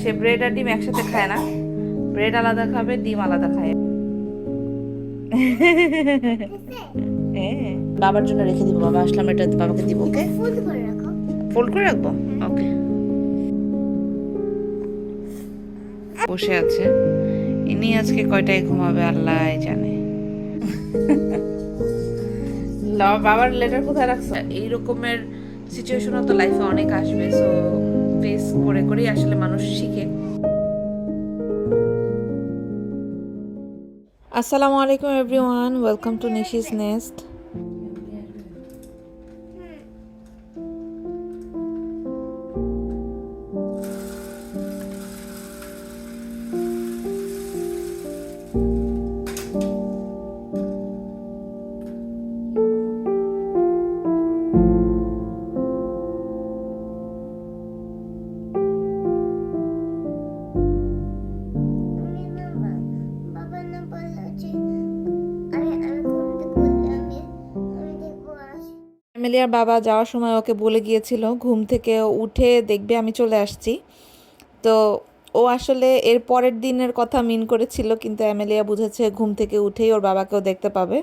সে bread আর ডিম একসাথে খায় না। ব্রেড আলাদা খাবে ডিম আলাদা খায়। হ্যাঁ বাবার জন্য রেখে দিব বাবা আসলাম এটা বাবাকে দিব ওকে? ফুল করে রাখো। ফোল্ড করে রাখব? ওকে। বসে আছে। ইনি আজকে কয়টায় ঘুমাবে আল্লাহ জানে। বাবার লেটার কোথায় রাখছো? এই রকমের সিচুয়েশনও তো লাইফে অনেক আসবে সো ফেস করে করেই আসলে মানুষ শিখে। আসসালামু আলাইকুম everyone welcome to Nishi's nest এমিলিয়ার বাবা যাওয়ার সময় ওকে বলে গিয়েছিল, ঘুম থেকে উঠে দেখবে আমি চলে আসছি। তো ও আসলে এর পরের দিনের কথা মিন করেছিল, কিন্তু অ্যামেলিয়া বুঝেছে ঘুম থেকে উঠেই ওর বাবাকেও দেখতে পাবে।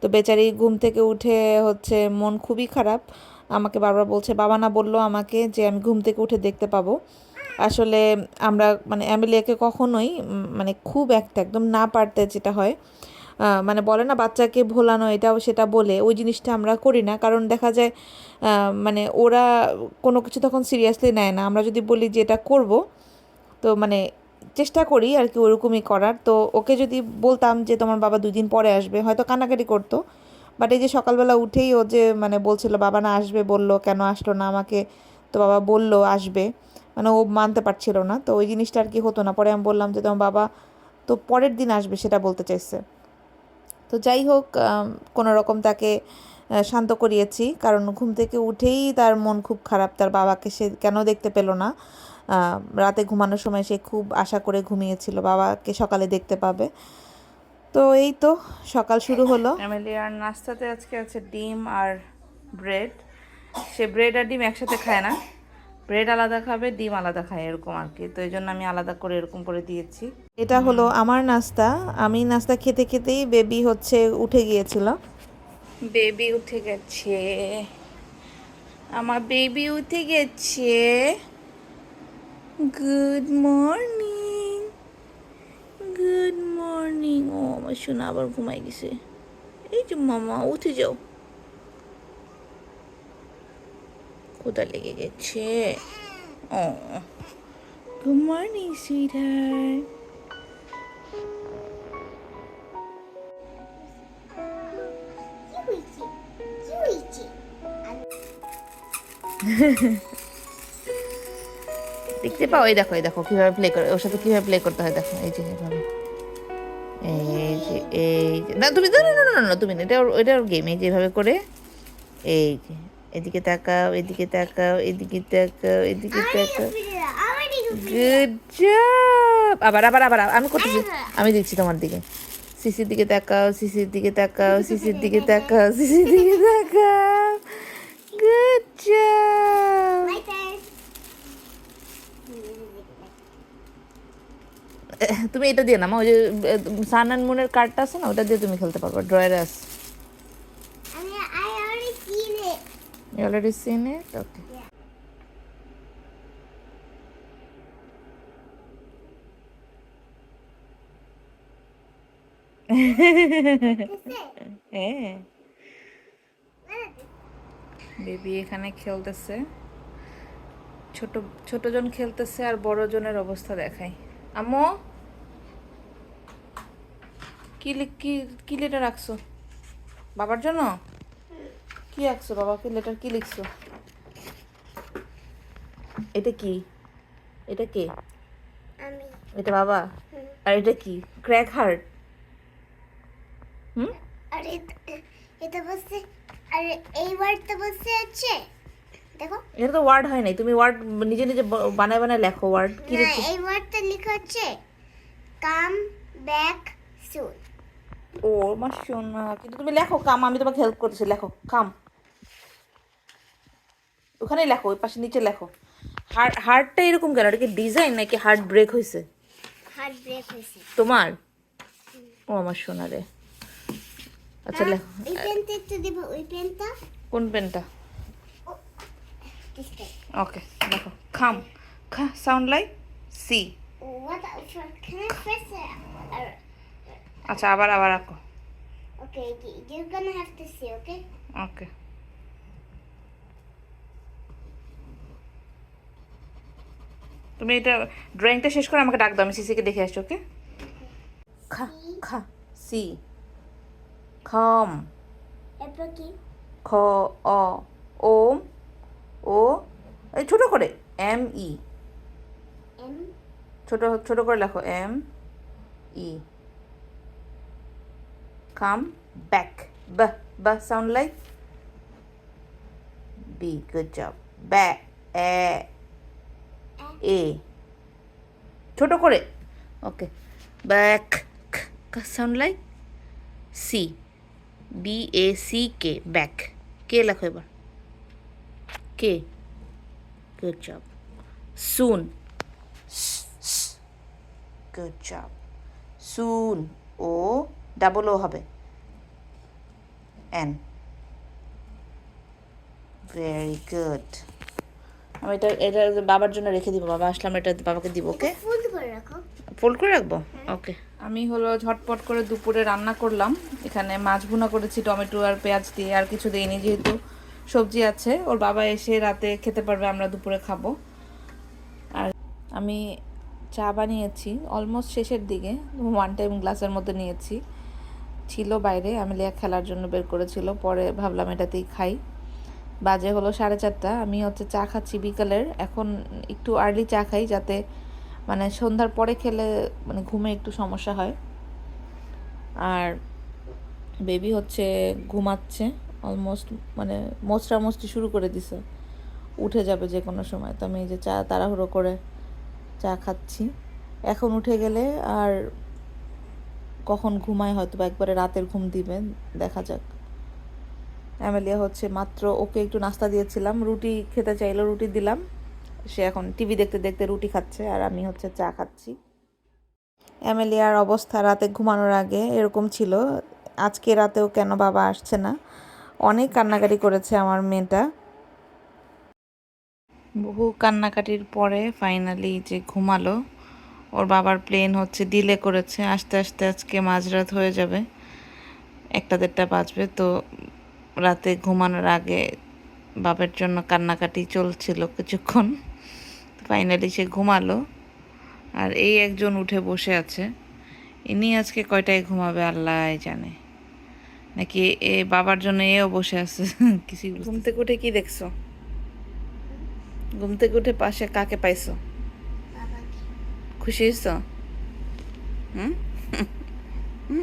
তো বেচারি ঘুম থেকে উঠে হচ্ছে মন খুবই খারাপ। আমাকে বারবার বলছে, বাবা না বলল আমাকে যে আমি ঘুম থেকে উঠে দেখতে পাবো। আসলে আমরা মানে অ্যামেলিয়াকে কখনোই মানে খুব একটা একদম না পারতে যেটা হয়। মানে বলে না বাচ্চাকে ভোলানো, এটাও সেটা বলে, ওই জিনিসটা আমরা করি না। কারণ দেখা যায় মানে ওরা কোনো কিছু তখন সিরিয়াসলি নেয় না। আমরা যদি বলি যে এটা করব, তো মানে চেষ্টা করি আর কি ওরকমই করার। তো ওকে যদি বলতাম যে তোমার বাবা দুই দিন পরে আসবে, হয়তো কানাকাটি করতো। বাট এই যে সকালবেলা উঠেই ও যে মানে বলছিল, বাবা না আসবে, বলল, কেন আসলো না আমাকে? তো বাবা বলল, আসবে। মানে ও মানতে পারছিল না। তো ওই জিনিসটা আর কি হতো না। পরে আমি বললাম যে, তোমার বাবা তো পরের দিন আসবে, সেটা বলতে চাইছে। তো যাই হোক কোনো রকম তাকে শান্ত করিয়েছি। কারণ ঘুম থেকে উঠেই তার মন খুব খারাপ। তার বাবাকে সে কেন দেখতে পেল না? রাতে ঘুমানোর সময় সে খুব আশা করে ঘুমিয়েছিল। বাবাকে সকালে দেখতে পাবে। তো এই তো, সকাল শুরু হলো। আর নাস্তাতে আজকে আছে ডিম আর ব্রেড। সে ব্রেড আর ডিম একসাথে খায় না। ব্রেড আলাদা খাবে ডিম আলাদা খায় এরকম আর কি। তো এই জন্য আমি আলাদা করে এরকম করে দিয়েছি। এটা হলো আমার নাস্তা। আমি নাস্তা খেতে খেতেই বেবি হচ্ছে উঠে গিয়েছিল। বেবি উঠে গেছে। আমার বেবি উঠে গেছে। গুড মর্নিং গুড মর্নিং ও আমার শোনা আবার ঘুমাই গেছে। এই যে মামা উঠে যাও। কোথা লেগে গেছে। ও। গুড মর্নিং সুইটার দেখতে পাও এই দেখো এই দেখো কীভাবে প্লে করে ওর সাথে কীভাবে প্লে করতে হয় দেখো এই যে এভাবে এই যে এই না তুমি না না না না তুমি না এটা ওর এটা ওর গেম এই যে এভাবে করে এই যে এদিকে তাকাও এদিকে তাকাও এদিকে তাকাও এদিকে তাকাও। গুড জব আবার আবার আবার আমি করতেছি। আমি দেখছি তোমার দিকে। সিসির দিকে তাকাও সিসির দিকে তাকাও সিসির দিকে তাকাও। সিসির দিকে তাকাও। গুড জব তুমি এটা দিয়ে না মা ওই যে সান অ্যান্ড মুনের কার্ডটা আছে না ওটা দিয়ে তুমি খেলতে পারবে ড্রয়ারে আছে আমি I already seen it already seen it okay হ্যাঁ বেবি এখানে খেলতেছে। ছোট ছোটজন খেলতেছে আর বড়জনের অবস্থা দেখাই। আম্মু? কি কি কি লেটার রাখছো? বাবার জন্য? কি রাখছো বাবাকে লেটার কি লিখছো? এটা কি? এটা কে? আমি। এটা বাবা? আর এটা কি? Crack heart hmm? আরে এটা- বসে আরে এই ওয়ার্ডটা বসে আছে দেখো। এটা তো ওয়ার্ড হয় নাই তুমি ওয়ার্ড নিজে নিজে বানায় বানায় লেখো ওয়ার্ড কি লিখছো? এই ওয়ার্ডটা লেখা আছে কাম ব্যাক সুন ও মা শোনা কিন্তু তুমি লেখো কাম আমি তোমাকে হেল্প করতেছি লেখো কাম ওখানেই লেখো ওই পাশে নিচে লেখো। হার্ট হার্টটা এরকম কেন? এটা কি ডিজাইন নাকি হার্ট ব্রেক হয়েছে? হার্ট ব্রেক হয়েছে। তোমার? ও আমার সোনা রে আচ্ছা লেখো। এই পেনটা একটু দিব ওই পেনটা? কোন পেনটা? ওকে দেখো খাম। খা সাউন্ড লাইক সি আচ্ছা আবার আবার রাখো ওকে you're gonna have to see, okay? ওকে তুমি এটা ড্রয়িংটা শেষ করে আমাকে ডাক দাও আমি সিসিকে দেখে আসছি ওকে খা খা সি খম। খ অ ওম ও এই ছোট করে এম ই। ছোট ছোট করে লেখো এম ই। কাম ব্যাক বা বা sound like B good job ব্যা এ এ ছোট করে। Okay back sound like C B A C K back K লেখো এবার। K good job soon good job soon O double O হবে। N very good আমি এটা এটা বাবার জন্য রেখে দিব বাবা আসলাম এটা বাবাকে দিব ওকে? ফুল করে রাখো। ফোল্ড করে রাখব? ওকে আমি হলো ঝটপট করে দুপুরে রান্না করলাম। এখানে মাছ ভুনা করেছি টমেটো আর পেঁয়াজ দিয়ে আর কিছু দিইনি যেহেতু সবজি আছে। ওর বাবা এসে রাতে খেতে পারবে আমরা দুপুরে খাব। আর আমি চা বানিয়েছি অলমোস্ট শেষের দিকে ওয়ান টাইম গ্লাসের মধ্যে নিয়েছি। ছিল বাইরে আমিলিয়া খেলার জন্য বের করেছিল পরে ভাবলাম এটাতেই খাই। বাজে হলো সাড়ে চারটা। আমি হচ্ছে চা খাচ্ছি বিকালের। এখন একটু আর্লি চা খাই যাতে মানে সন্ধ্যার পরে খেলে মানে ঘুমে একটু সমস্যা হয়। আর বেবি হচ্ছে ঘুমাচ্ছে অলমোস্ট মানে মোচড়া মোচড়ি শুরু করে দিছে। উঠে যাবে যে কোনো সময়। তো আমি এই যে চা তাড়াহুড়ো করে চা খাচ্ছি। এখন উঠে গেলে আর কখন ঘুমায় হয়তো বা একবারে রাতের ঘুম দিবে, দেখা যাক। অ্যামেলিয়া হচ্ছে মাত্র, ওকে একটু নাস্তা দিয়েছিলাম, রুটি খেতে চাইলো, রুটি দিলাম। সে এখন টিভি দেখতে দেখতে রুটি খাচ্ছে আর আমি হচ্ছে চা খাচ্ছি। অ্যামেলিয়ার অবস্থা রাতে ঘুমানোর আগে এরকম ছিল, আজকে রাতেও কেন বাবা আসছে না? অনেক কান্নাকাটি করেছে আমার মেয়েটা। বহু কান্নাকাটির পরে ফাইনালি যে ঘুমালো, ওর বাবার প্লেন হচ্ছে ডিলে করেছে, আস্তে আস্তে আজকে মাঝরাত হয়ে যাবে, একটা দেড়টা বাজবে, তো রাতে ঘুমানোর আগে বাবার জন্য কান্নাকাটি চলছিল কিছুক্ষণ। ফাইনালি সে ঘুমালো। আর এই একজন উঠে বসে আছে। ইনি আজকে কয়টায় ঘুমাবে আল্লাহ জানে। নাকি এ বাবার জন্য এও বসে আছে? কিছু ঘুম থেকে উঠে কি দেখছ? ঘুম থেকে উঠে পাশে কাকে পাইছো? খুশি হয়েছ হুম? ল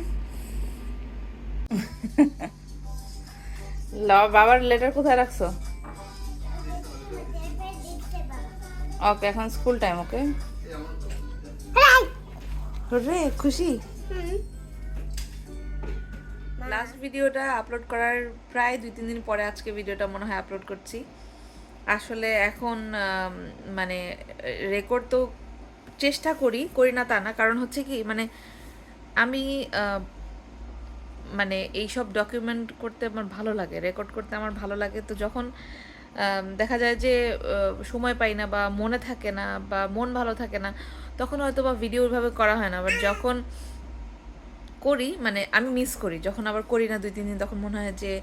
বাবার লেটার কোথায় রাখছো? ওকে এখন স্কুল টাইম ওকে রে খুশি? লাস্ট ভিডিওটা আপলোড করার প্রায় দুই তিন দিন পরে আজকে ভিডিওটা মনে হয় আপলোড করছি। আসলে এখন মানে রেকর্ড তো চেষ্টা করি করি না তা না। কারণ হচ্ছে কি মানে আমি মানে এইসব ডকুমেন্ট করতে আমার ভালো লাগে রেকর্ড করতে আমার ভালো লাগে। তো যখন দেখা যায় যে সময় পাই না বা মনে থাকে না বা মন ভালো থাকে না, তখন হয়তো বা ভিডিও ওইভাবে করা হয় না। বাট যখন করি মানে আমি মিস করি। যখন আবার করি না দুই, তিন দিন, তখন মনে হয় যে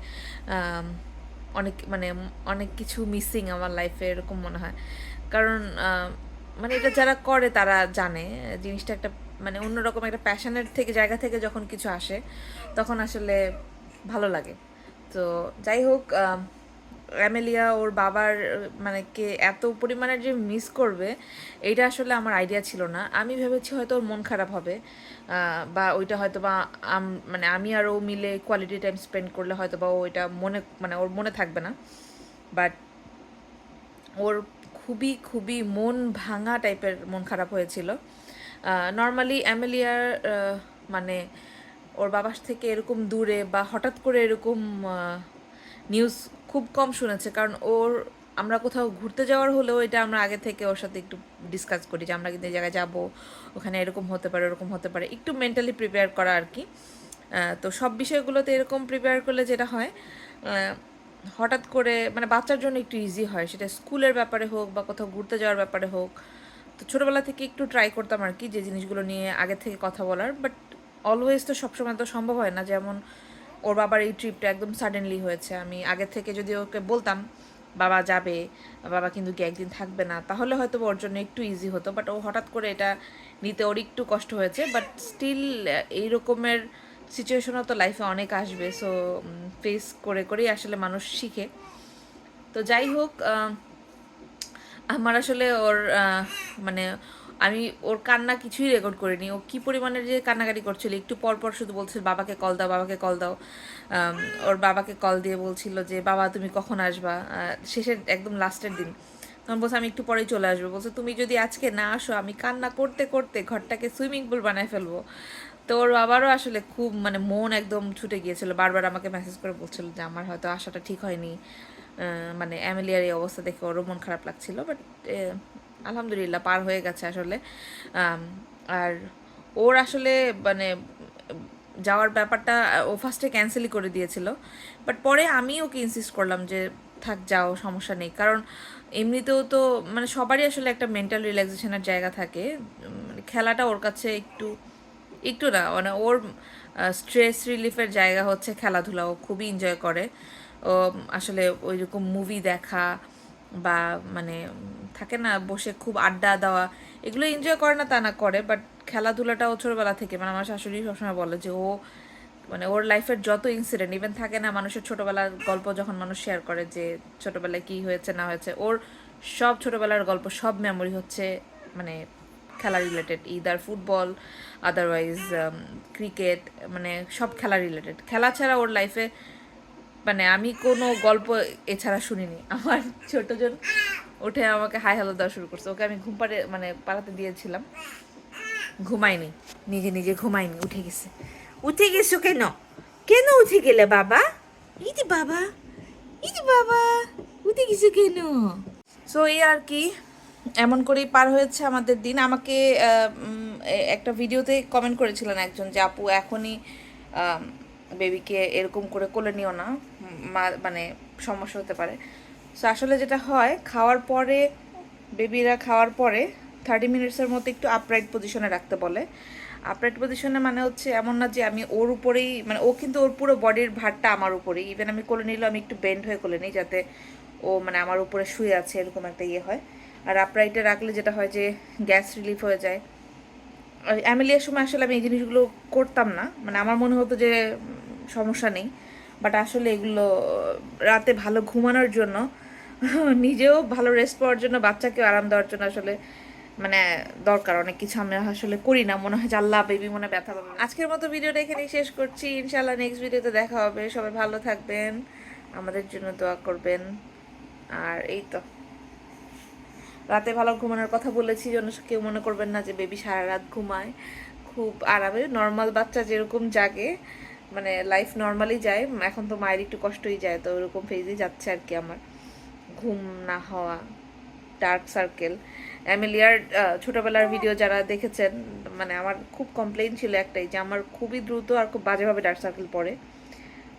অনেক মানে অনেক কিছু মিসিং আমার লাইফে এরকম মনে হয়। কারণ মানে এটা যারা করে তারা জানে, জিনিসটা একটা মানে অন্যরকম একটা প্যাশনের থেকে, জায়গা থেকে যখন কিছু আসে, তখন আসলে ভালো লাগে। তো যাই হোক অ্যামেলিয়া, ওর বাবার মানে কে এত পরিমাণে যে মিস করবে, এইটা আসলে আমার আইডিয়া ছিল না। আমি ভেবেছি হয়তো ওর মন খারাপ হবে বা ওইটা হয়তো বা মানে আমি আর ও মিলে কোয়ালিটি টাইম স্পেন্ড করলে হয়তো বা ও এটা মনে মানে ওর মনে থাকবে না। বাট ওর খুবই খুবই মন ভাঙা টাইপের মন খারাপ হয়েছিল। নর্মালি অ্যামেলিয়ার মানে ওর বাবার থেকে এরকম দূরে বা হঠাৎ করে এরকম নিউজ খুব কম শুনেছে। কারণ ওর, আমরা কোথাও ঘুরতে যাওয়ার হলেও এটা আমরা আগে থেকে ওর সাথে একটু ডিসকাস করি যে আমরা কিন্তু এই জায়গায় যাব, ওখানে এরকম হতে পারে, ওরকম হতে পারে। একটু মেন্টালি প্রিপেয়ার করা আর কি। তো সব বিষয়গুলোতে এরকম প্রিপেয়ার করলে যেটা হয় হঠাৎ করে মানে বাচ্চার জন্য একটু ইজি হয়। সেটা স্কুলের ব্যাপারে হোক বা কোথাও ঘুরতে যাওয়ার ব্যাপারে হোক তো ছোটোবেলা থেকে একটু ট্রাই করতাম আর কি যে জিনিসগুলো নিয়ে আগে থেকে কথা বলার বাট অলওয়েজ তো সবসময় তো সম্ভব হয় না। যেমন ওর বাবার এই ট্রিপটা একদম সাডেনলি হয়েছে। আমি আগে থেকে যদি ওকে বলতাম, বাবা যাবে, বাবা কিন্তু কি একদিন থাকবে না, তাহলে হয়তো ওর জন্য একটু ইজি হতো। বাট ও হঠাৎ করে এটা নিতে ওর একটু কষ্ট হয়েছে। বাট স্টিল এই রকমের সিচুয়েশনও তো লাইফে অনেক আসবে। সো ফেস করে করেই আসলে মানুষ শিখে। তো যাই হোক আমার আসলে ওর মানে আমি ওর কান্না কিছুই রেকর্ড করিনি। ও কি পরিমাণের যে কান্নাকাটি করছিল, একটু পর পর শুধু বলছিল, বাবাকে কল দাও, বাবাকে কল দাও। ওর বাবাকে কল দিয়ে বলছিল যে, বাবা, তুমি কখন আসবা? শেষের, একদম লাস্টের দিন। তখন বলছে, আমি একটু পরেই চলে আসব। বলছে, তুমি যদি আজকে না আসো, আমি কান্না করতে করতে ঘরটাকে সুইমিং পুল বানায় ফেলব। তো ওর বাবারও আসলে খুব মানে মন একদম ছুটে গিয়েছিল। বারবার আমাকে মেসেজ করে বলছিল যে, আমার হয়তো আসাটা ঠিক হয়নি। মানে অ্যামেলিয়ার এই অবস্থা দেখে ওরও মন খারাপ লাগছিল বাট আলহামদুলিল্লাহ পার হয়ে গেছে আসলে। আর ওর আসলে মানে যাওয়ার ব্যাপারটা, ও ফার্স্টে ক্যান্সেলই করে দিয়েছিল বাট পরে আমি ওকে ইনসিস্ট করলাম যে, থাক, যাও, সমস্যা নেই। কারণ এমনিতেও তো মানে সবারই আসলে একটা মেন্টাল রিল্যাক্সেশনের জায়গা থাকে। মানে খেলাটা ওর কাছে একটু একটু না মানে ওর স্ট্রেস রিলিফের জায়গা হচ্ছে খেলাধুলা। ও খুবই এনজয় করে। আসলে ওই রকম মুভি দেখা বা মানে থাকে না, বসে খুব আড্ডা দেওয়া, এগুলো এনজয় করে না তা না করে বাট খেলাধুলাটা ও ছোটোবেলা থেকে মানে আমার শাশুড়ি সবসময় বলে যে ও মানে ওর লাইফের যত ইনসিডেন্ট ইভেন থাকে না মানুষের ছোটোবেলার গল্প যখন মানুষ শেয়ার করে যে ছোটোবেলায় কী হয়েছে, না হয়েছে, ওর সব ছোটোবেলার গল্প, সব মেমোরি হচ্ছে মানে খেলা related either football otherwise cricket মানে সব খেলা রিলেটেড খেলা ছাড়া ওর লাইফে মানে আমি কোনো গল্প এছাড়া শুনিনি। আমার ছোটজন উঠে আমাকে হাই হ্যালো দেওয়া শুরু করছে। ওকে আমি ঘুম পাড়ে মানে পাড়াতে দিয়েছিলাম। ঘুমায়নি। নিজে নিজে ঘুমায়নি, উঠে গেছে। উঠে গেছো কেন? কেন উঠে গেলে বাবা? ইদি বাবা ইদি বাবা, উঠে গেছো কেন? সো এই আর কি, এমন করেই পার হয়েছে আমাদের দিন। আমাকে একটা ভিডিওতে কমেন্ট করেছিলেন একজন যে, আপু, এখনই বেবিকে এরকম করে কোলে নিও না মানে সমস্যা হতে পারে। সো আসলে যেটা হয়, খাওয়ার পরে বেবিরা খাওয়ার পরে থার্টি মিনিটসের মতো একটু আপরাইট পজিশনে রাখতে বলে। আপরাইট পজিশনে মানে হচ্ছে এমন না যে আমি ওর উপরেই মানে ও কিন্তু ওর পুরো বডির ভারটা আমার উপরেই। ইভেন আমি কোলে নিলেও আমি একটু বেন্ড হয়ে কোলে নিই যাতে ও মানে আমার উপরে শুয়ে আছে, এরকম একটা ইয়ে হয়। আর আপরাইটে রাখলে যেটা হয় যে গ্যাস রিলিফ হয়ে যায়। আর অ্যামেলিয়ার সময় আসলে আমি এই জিনিসগুলো করতাম না। মানে আমার মনে হতো যে সমস্যা নেই। বাট আসলে এগুলো, রাতে ভালো ঘুমানোর জন্য, নিজেও ভালো রেস্ট পাওয়ার জন্য, বাচ্চাকেও আরাম দেওয়ার জন্য আসলে মানে দরকার। অনেক কিছু আমি আসলে করি না। মনে হয় আল্লাহ বেবি মনে ব্যথা পাবে। আজকের মতো ভিডিওটা এখানেই শেষ করছি। ইনশাল্লাহ নেক্সট ভিডিওতে দেখা হবে। সবাই ভালো থাকবেন। আমাদের জন্য দোয়া করবেন। আর এই তো। রাতে ভালো ঘুমানোর কথা বলেছি জন্য কেউ মনে করবেন না যে বেবি সারা রাত ঘুমায়। খুব আরামে নর্মাল বাচ্চা যেরকম জাগে মানে লাইফ নর্মালি যায়, এখন তো মায়ের একটু কষ্টই যায়, তো ওরকম ফেজেই যাচ্ছে আর কি আমার। ঘুম না হওয়া ডার্ক সার্কেল অ্যামেলিয়ার ছোটবেলার ভিডিও যারা দেখেছেন মানে আমার খুব কমপ্লেইন ছিল একটাই যে আমার খুবই দ্রুত আর খুব বাজেভাবে ডার্ক সার্কেল পড়ে।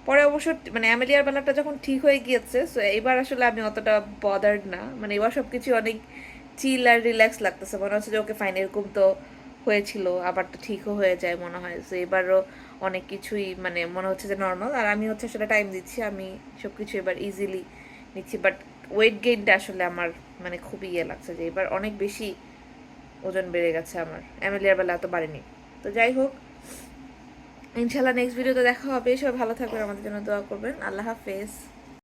পরে অবশ্য মানে অ্যামেলিয়ার বেলাটা যখন ঠিক হয়ে গিয়েছে সো এবার আসলে আমি অতটা বদার্ড না। মানে এবার সব কিছু অনেক চিল আর রিল্যাক্স লাগতেছে। মনে হচ্ছে যে, ওকে ফাইন এরকম তো হয়েছিল, আবার তো ঠিকও হয়ে যায় মনে হয়। সো এবারও অনেক কিছুই মানে মনে হচ্ছে যে নর্মাল আর আমি হচ্ছে আসলে টাইম দিচ্ছি, আমি সব কিছু এবার ইজিলি নিচ্ছি। বাট ওয়েট গেইনটা আসলে আমার মানে খুবই ইয়ে লাগছে যে, এবার অনেক বেশি ওজন বেড়ে গেছে আমার। অ্যামেলিয়ার বেলা এত বাড়েনি। তো যাই হোক ইনশাল্লাহ নেক্সট ভিডিওতে দেখা হবে। সবাই ভালো থাকবেন, আমাদের জন্য দোয়া করবেন। আল্লাহ হাফেজ।